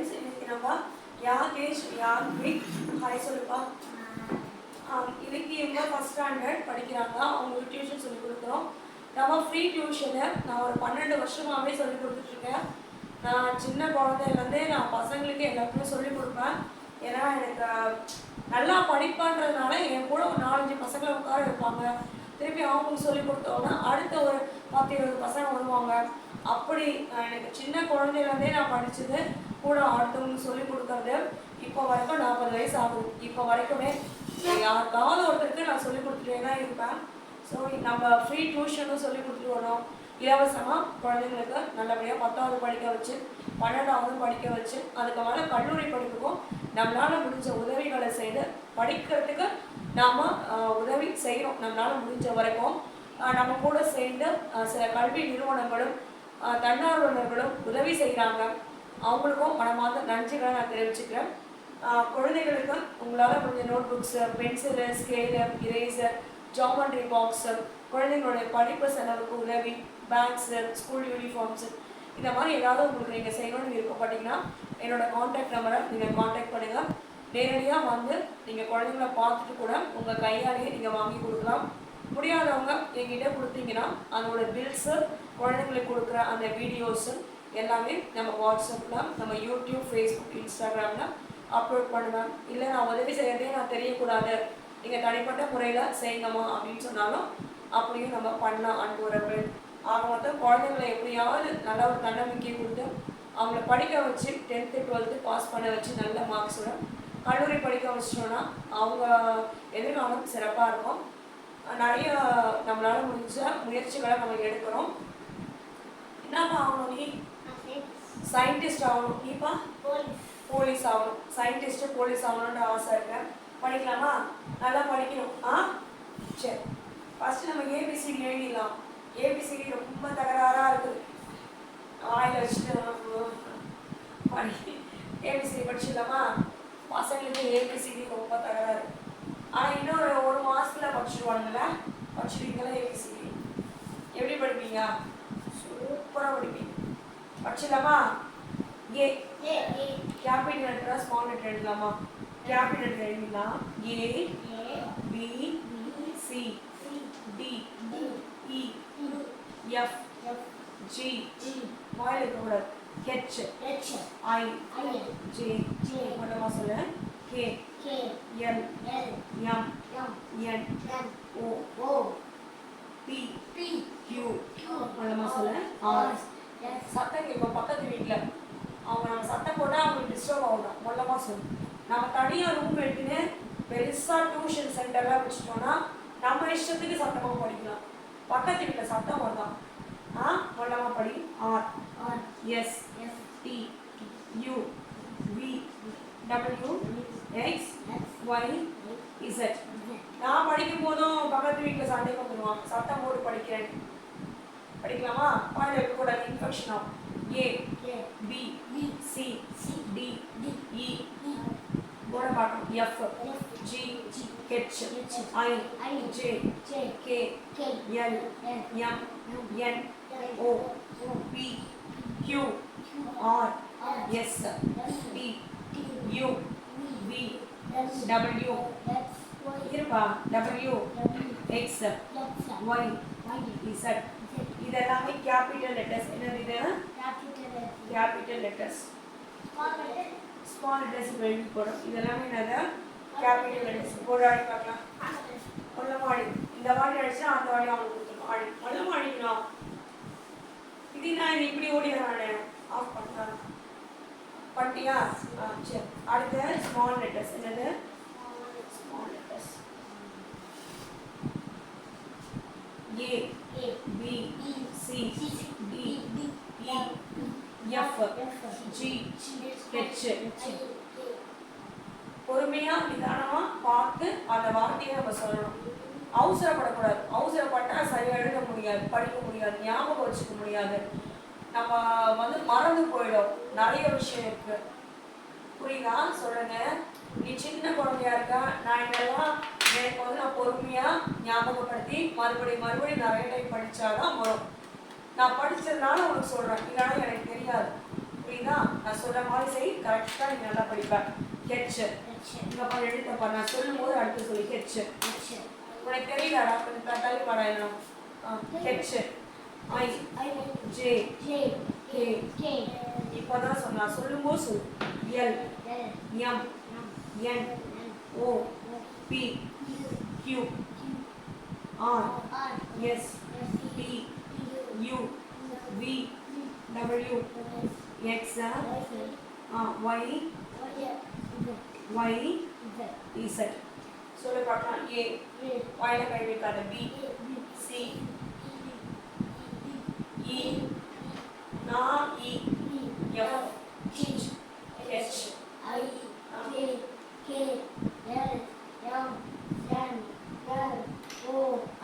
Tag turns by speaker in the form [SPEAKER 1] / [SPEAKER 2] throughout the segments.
[SPEAKER 1] Friends இன்னைக்கு நம்ம Yagesh யாக்விக் hi சொல்லுப்பா ஆம், இன்னைக்கு இவங்க ஃபஸ்ட் ஸ்டாண்டர்ட் படிக்கிறாங்க? அவங்களுக்கு டியூஷன் சொல்லி கொடுக்குறோம். நம்ம ஃப்ரீ டியூஷனு நான் ஒரு பன்னெண்டு வருஷமாகவே சொல்லி கொடுத்துட்ருக்கேன். நான் சின்ன குழந்தையிலேருந்தே நான் பசங்களுக்கு எல்லாருக்குமே சொல்லி கொடுப்பேன். ஏன்னா எனக்கு நல்லா படிப்பான்றதுனால என் கூட ஒரு நாலஞ்சு பசங்களை உட்கார வைப்பாங்க. திருப்பி அவங்களுக்கு சொல்லி கொடுத்தோன்னா அடுத்த ஒரு பத்து இருபது பசங்க வருவாங்க. அப்படி எனக்கு சின்ன குழந்தையிலேருந்தே நான் படித்தது கூட அடுத்தவங்களுக்கு சொல்லி கொடுக்கறது இப்போ வரைக்கும் நாற்பது வயசு ஆகும். இப்போ வரைக்குமே யாருக்காவது ஒருத்தருக்கு நான் சொல்லி கொடுத்துட்டே தான் இருப்பேன். ஸோ நம்ம ஃப்ரீ டியூஷனும் சொல்லி கொடுத்துட்டு வரோம் இலவசமாக குழந்தைங்களுக்கு நல்லபடியாக பத்தாவது படிக்க வச்சு பன்னெண்டாவது படிக்க வச்சு அதுக்கு மேலே கல்லூரி படிப்புக்கும் நம்மளால் முடிஞ்ச உதவிகளை செய்து படிக்கிறதுக்கு நாம் உதவி செய்கிறோம் நம்மளால் முடிஞ்ச வரைக்கும் நம்ம கூட சேர்ந்து சில கல்வி நிறுவனங்களும் தன்னார்வலர்களும் உதவி செய்கிறாங்க அவங்களுக்கும் மனமார்ந்த நன்றிகளை நான் தெரிவிச்சுக்கிறேன். குழந்தைகளுக்கும் குழந்தைகளுக்கு உங்களால் கொஞ்சம் note books pencil scale eraser geometry box குழந்தைங்களுடைய படிப்பு செலவுக்கு உதவி பேக்ஸு ஸ்கூல் யூனிஃபார்ம்ஸு இந்த மாதிரி ஏதாவது உங்களுக்கு நீங்கள் செய்யணும்னு விருப்பப்பட்டீங்கன்னா என்னோட காண்டாக்ட் நம்பரை நீங்கள் காண்டாக்ட் பண்ணுங்கள் நேரடியாக வந்து நீங்கள் குழந்தைங்கள பார்த்துட்டு கூட உங்கள் கையாலேயே நீங்கள் வாங்கி கொடுக்கலாம். முடியாதவங்க எங்கிட்ட கொடுத்தீங்கன்னா அதோட பில்ஸு குழந்தைங்களுக்கு கொடுக்குற அந்த வீடியோஸு எல்லாமே நம்ம வாட்ஸ்அப்பில் நம்ம யூடியூப் ஃபேஸ்புக் இன்ஸ்டாகிராமில் அப்லோட் பண்ணுவேன். இல்லை நான் உதவி செய்யறதே நான் தெரியக்கூடாது. நீங்கள் தனிப்பட்ட முறையில் செய்யுங்கம்மா அப்படின்னு சொன்னாலும் அப்படியும் நம்ம பண்ணலாம் அன்பு உறவுகள் ஆக மொத்தம் குழந்தைங்களை எப்படியாவது நல்ல ஒரு தன்னம்பிக்கை கொடுத்து அவங்கள படிக்க வச்சு டென்த்து டுவெல்த்து பாஸ் பண்ண வச்சு நல்ல மார்க்ஸோட கல்லூரி படிக்க வச்சிட்டோன்னா அவங்க எதிர்காலம் சிறப்பாக இருக்கும். நிறைய நம்மளால் முடிஞ்ச முயற்சிகளை நம்ம எடுக்கிறோம். என்னப்பா ஆகணும் நீ? சயின்டிஸ்ட் ஆகணும். நீப்பா? போலீஸ். ஆகணும். சயின்டிஸ்ட்டு போலீஸ் ஆகணுன்ற ஆசை இருக்கேன் படிக்கலாமா? நல்லா படிக்கணும். ஆ? சரி. ஃபஸ்ட்டு நம்ம ஏபிசிடி எழுதிடலாம். ஏபிசிடி ரொம்ப தகராறாக இருக்குது. வாயில் வச்சுட்டு படி. ஏபிசிடி படிச்சிடலாமா? பசங்களுக்கு ஏபிசிடி ரொம்ப தகராறு. ஆனால் இன்னொரு ஒரு மாதத்தில் படிச்சிடுவானுங்கள படிச்சிடுவீங்களா ஏபிசிடி எப்படி படிப்பீங்க? சூப்பராக படிப்பீங்க படிச்சிடலாமா? ஏ கேபிட்டல் லெட்டரா ஸ்மால் லெட்டர் எழுதலாமா?
[SPEAKER 2] கேபிட்டல்
[SPEAKER 1] லெட்டர் எழுதிடலாம். A B C D E F G வாயில் இருக்கக்கூடாது ஹெச் ஐ ஜே மொத்தமா சொல்லு. K L M N
[SPEAKER 2] O
[SPEAKER 1] P
[SPEAKER 2] Q மொத்தமா சொல்லு ஆர்
[SPEAKER 1] சத்தம் கேட்கும் பக்கத்து வீட்டில் அவங்க நம்ம சத்தம் போட்டால் அவங்களுக்கு டிஸ்டர்ப் ஆகும் மொல்லமா சொல்லு நம்ம தனியாக ரூம் எடுத்துன்னு பெருசாக டியூஷன் சென்டராக வச்சுட்டோம்னா நம்ம இஷ்டத்துக்கு சத்தமாக படிக்கலாம். பக்கத்து வீட்டில் சத்தம் வரலாம் ஆ மொல்லமா படி. R S T U V W X Y Z நான் படிக்கும் போதும் பக்கத்து வீட்டில் சண்டைக்கு வந்துடுவாங்க சத்தம் போட்டு படிக்கிறேன். படிக்கலாமா? பாயில் இருக்கக்கூடாது. இன்ஃபெக்ஷன் ஆகும். A B C D E போட பார்க்கணும் F
[SPEAKER 2] G
[SPEAKER 1] H I J K
[SPEAKER 2] L
[SPEAKER 1] M N
[SPEAKER 2] O
[SPEAKER 1] P
[SPEAKER 2] Q
[SPEAKER 1] R
[SPEAKER 2] S
[SPEAKER 1] T
[SPEAKER 2] U V W
[SPEAKER 1] இருப்பா டபிள்யூ எக்ஸ் ஒய் இசட் இதெல்லாமே கேபிட்டல் லெட்டர்ஸ் என்னது இது capital letters small letters எழுதி போடும் இதெல்லாமே என்னது
[SPEAKER 2] கேபிட்டல் லெட்டர்ஸ்
[SPEAKER 1] போட ஆடி பார்க்கலாம் கொல்லமா அடி இந்த வாட்டி அடிச்சா அந்த வாட்டி அவங்க கொடுத்துருக்கோம் ஆடி கொல்லமா அடிக்கணும் இது நான் இப்படி ஓடி வரானே ஆஃப் பண்ணலாம் பண்ணிட்டியா சரி அடுத்து ஸ்மால் லெட்டர்ஸ் என்னது small letters A B C
[SPEAKER 2] D E F G H
[SPEAKER 1] பொறுமையா நிதானமா பார்த்து அந்த வார்த்தையை நம்ம சொல்லணும். அவசரப்படக்கூடாது. அவசரப்பட்டா சரியா எழுத முடியாது படிக்க முடியாது ஞாபகம் வச்சுக்க முடியாது. நம்ம வந்து மறந்து போயிடும். நிறைய விஷயம் இருக்கு. புரியுதா? சொல்லுங்க. நீ சின்ன குழந்தையா இருக்கா நான் இதெல்லாம் எனக்கு வந்து நான் பொறுமையா ஞாபகப்படுத்தி மறுபடியும் மறுபடியும் நிறைய டைம் படிச்சாதான் வரும். நான் படிச்சதுனால உனக்கு சொல்றேன். இல்லைன்னா எனக்கு தெரியாது. புரியுதா? நான் சொல்லி சொல்ற மாதிரி செய். கரெக்டா நீ நல்லா படிப்பேன் ஹெச் இங்க பாரு எழுத்தப்பா நான் சொல்லும் போது அடுத்து சொல்லி. ஹெச் உனக்கு தெரியலடா கொஞ்சம் தள்ளி பாடா என்ன H I J
[SPEAKER 2] J K K.
[SPEAKER 1] இப்போதான் சொன்னா சொல்லும் போது சொல் L M N O P Q R
[SPEAKER 2] S P
[SPEAKER 1] T U
[SPEAKER 2] V
[SPEAKER 1] W X Y Y Z சொல்ல பார்க்கலாம் ஏ வாயில கை வைக்காத பி
[SPEAKER 2] சி
[SPEAKER 1] இ நா இ
[SPEAKER 2] எஃப் ஹெச்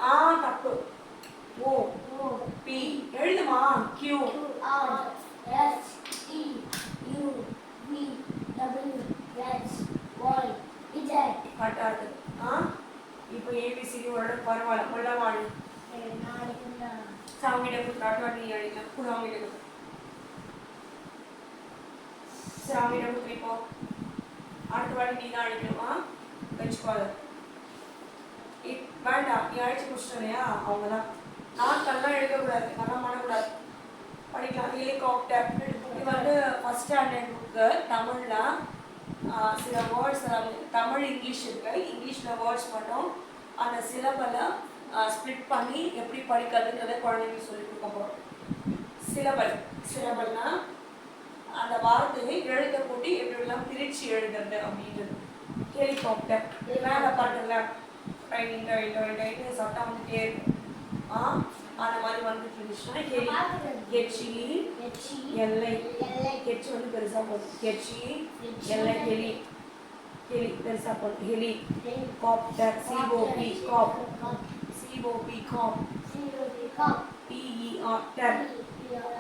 [SPEAKER 1] ஆ தப்பு ஓ பி எழுதுமா கியூ கட்டாது ஆ இப்போ ஏபிசிடி ஓரளவு பரவாயில்ல கொள்ளவாடு சாமியிட குத்துறாட்டு நீ அடிக்கலாம் குடாமிட குத்து சாமியிட குத்து இப்போ அடுத்த வாட்டி நீ தான் அடிக்கணுமா வச்சுக்கோத இப் வேண்டாம் நீ அழைச்சி முடிச்சிட்டலையா அவங்க தான் நாட்கள்லாம் எழுதக்கூடாது கல்லாம் பண்ணக்கூடாது படிக்கலாம். ஹெலிகாப்டர் இது வந்து ஃபஸ்ட் ஸ்டாண்டர்ட் புக்கு தமிழில் சில வேர்ட்ஸ் தமிழ் இங்கிலீஷ் இருக்கு. இங்கிலீஷில் வேர்ட்ஸ் மட்டும் அந்த சிலபலை ஸ்ப்ளிட் பண்ணி எப்படி படிக்கிறதுன்றதை குழந்தைங்களுக்கு சொல்லி கொடுக்க போகிறோம் சிலபல் சிலபல்னா அந்த வார்த்தையை எழுத கூட்டி எப்படிலாம் பிரித்து எழுதுறது அப்படின்றது. ஹெலிகாப்டர் மேலே பாட்டுல ட்ரைன் ட்ரைன் ட்ரைன் சட்டம் வந்துட்டே இருக்கும். ஆ அந்த மாதிரி வந்துட்டு இருந்துச்சுன்னா
[SPEAKER 2] ஹெச்இ எல்ஐ
[SPEAKER 1] ஹெச் வந்து பெருசாக போகும் ஹெச்இ
[SPEAKER 2] எல்ஐ ஹெலி.
[SPEAKER 1] ஹெலி. பெருசாக போகும் helicopter C O P cop C O P
[SPEAKER 2] cop
[SPEAKER 1] T E R ter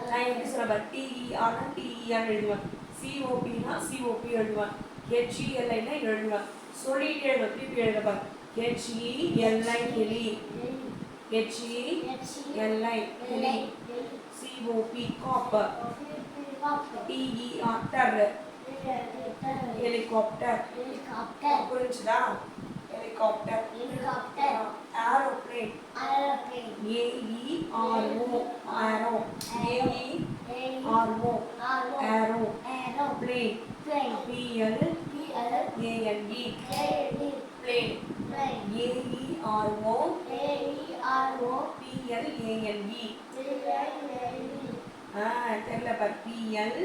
[SPEAKER 2] நான் எப்படி
[SPEAKER 1] சொல்லுவேன் டிஇஆர்னா டிஇஆர் எழுதுவேன். சிஓபினா சிஓபி எழுதுவேன். ஹெச்இஎல்ஐனா எழுதுவேன். சொல்லிட்டே எழுதுவேன். திருப்பி எழுதுவேன் H E L I heli
[SPEAKER 2] H E L I
[SPEAKER 1] heli C O P copper T E R ter helicopter புரிஞ்சுதா? Helicopter aeroplane A E R O aero
[SPEAKER 2] A E R O
[SPEAKER 1] aero plane P L A N E plane A E R O P L A N E ஆ தெரியல பார். P L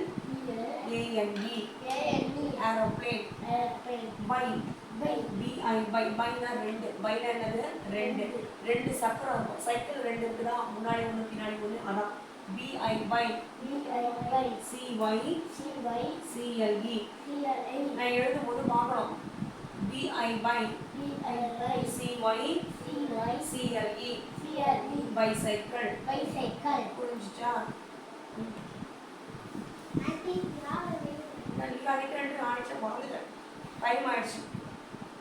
[SPEAKER 1] A N E
[SPEAKER 2] aeroplane bi
[SPEAKER 1] B I
[SPEAKER 2] bi
[SPEAKER 1] பைனா ரெண்டு பைனா என்னது? ரெண்டு. ரெண்டு சக்கரம் cycle ரெண்டு இருக்குதா? முன்னாடி ஒன்று பின்னாடி ஒன்று அதான். பிஐ பை சிஒய் சிஎல்இ நான் எழுதும் போது B I bi C Y C L E bicycle புரிஞ்சுச்சா?
[SPEAKER 2] நான்
[SPEAKER 1] நீ அடிக்க ரெண்டு ஆயிடுச்சு.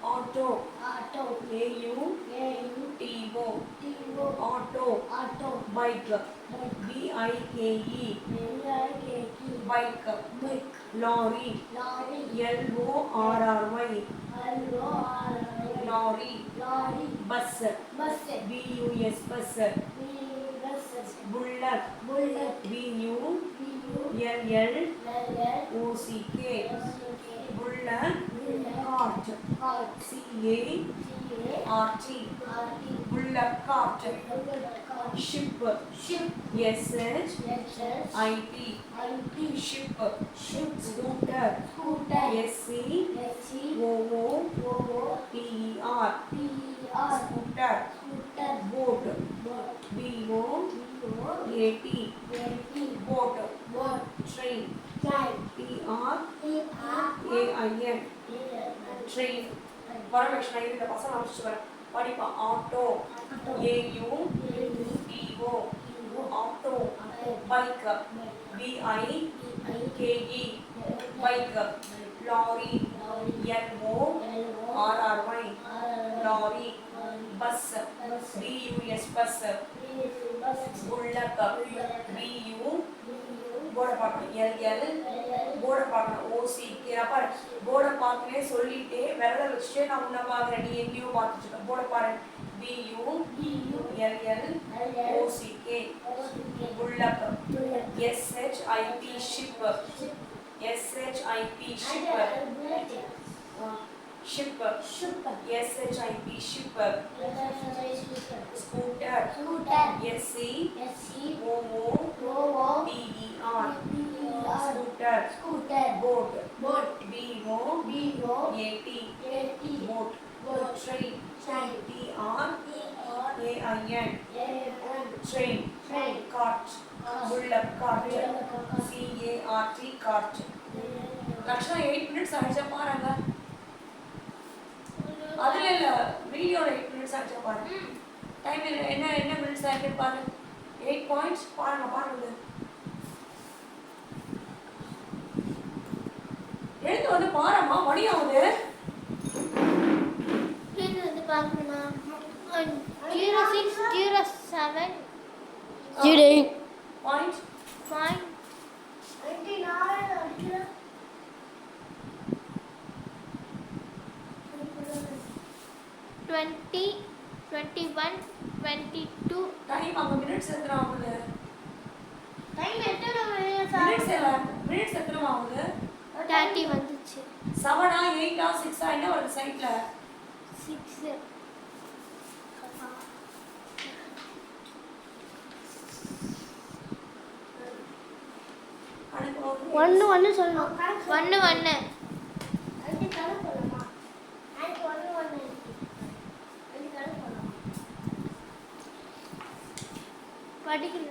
[SPEAKER 1] Auto.
[SPEAKER 2] Auto.
[SPEAKER 1] A U
[SPEAKER 2] A U
[SPEAKER 1] T O
[SPEAKER 2] T O
[SPEAKER 1] auto.
[SPEAKER 2] Auto.
[SPEAKER 1] Bike.
[SPEAKER 2] B
[SPEAKER 1] I K E.
[SPEAKER 2] B I K E.
[SPEAKER 1] Bike.
[SPEAKER 2] Bike.
[SPEAKER 1] Lorry.
[SPEAKER 2] Lorry.
[SPEAKER 1] L O R R Y.
[SPEAKER 2] L O R Y.
[SPEAKER 1] Lorry.
[SPEAKER 2] Lorry.
[SPEAKER 1] Bus.
[SPEAKER 2] Bus.
[SPEAKER 1] B U S bus. B
[SPEAKER 2] U S bus.
[SPEAKER 1] Bullet.
[SPEAKER 2] Bullet.
[SPEAKER 1] B U
[SPEAKER 2] B U
[SPEAKER 1] L L
[SPEAKER 2] L O
[SPEAKER 1] C K.
[SPEAKER 2] O C
[SPEAKER 1] மறந்துட்டேன்
[SPEAKER 2] time
[SPEAKER 1] ஆயிடுச்சு
[SPEAKER 2] auto
[SPEAKER 1] A U
[SPEAKER 2] T O
[SPEAKER 1] auto bike B I K E bike
[SPEAKER 2] lorry
[SPEAKER 1] L O R R Y lorry bus B U S bus bullet B U L L O C K bullet cart C A
[SPEAKER 2] R T bullet cart ship
[SPEAKER 1] S H I D
[SPEAKER 2] ship
[SPEAKER 1] scooter S C O O T E R scooter boat B O A T boat train T R A I N
[SPEAKER 2] train
[SPEAKER 1] Varalakshmi இந்த பசங்க அமைச்சு வரேன். படிப்பான் auto. A U T O auto. Bike B I K E
[SPEAKER 2] bike
[SPEAKER 1] lorry. L O R R Y
[SPEAKER 2] lorry.
[SPEAKER 1] Bus B U S bus bullet B U
[SPEAKER 2] போர்டை
[SPEAKER 1] பார்க்கணும் LL
[SPEAKER 2] போர்டை
[SPEAKER 1] பார்க்கணும் ஓசி பாரு
[SPEAKER 2] போர்டை
[SPEAKER 1] பார்த்துனே சொல்லிட்டே விரலை வச்சுட்டே நான் உன்னை பார்க்குறேன் நீ எங்கேயோ பார்த்துட்டு இருக்க போர்டை பாரு P U L L O C K pull up S H I P ship S H I P ship ship S H I P ship scooter S C O O P E R scooter
[SPEAKER 2] boat
[SPEAKER 1] B O A T boat train Shane T R A A I N train cart bullet cart C A R T cart
[SPEAKER 2] Lakshana
[SPEAKER 1] eight minutes ஆயிடுச்சா பாருங்க
[SPEAKER 3] அதுல இல்ல
[SPEAKER 1] வீடியோல eight minutes ஆயிடுச்சா பாருங்க time என்ன என்ன minutes ஆயிருக்கு பாருங்க எயிட் பாயிண்ட்ஸ் பாருங்க பாருங்க. வந்து பாரும்மா மணி ஆகுது.
[SPEAKER 3] Zero six zero seven.
[SPEAKER 2] Zero eight.
[SPEAKER 1] Point
[SPEAKER 3] point twenty twenty one twenty two
[SPEAKER 1] time minutes எத்தனை ஆகுது
[SPEAKER 2] மினிட்ஸ் டைம்
[SPEAKER 1] மினிட்ஸ் எத்தனை ஆகுது?
[SPEAKER 2] தேர்ட்டி வந்துச்சு
[SPEAKER 1] செவனா எயிட்டா சிக்ஸா என்ன வருது சைட்ல
[SPEAKER 2] சிக்ஸ்
[SPEAKER 1] ஒன்று
[SPEAKER 2] ஒன்று சொல்லணும். ஒன்று ஒன்று படிக்கணும்.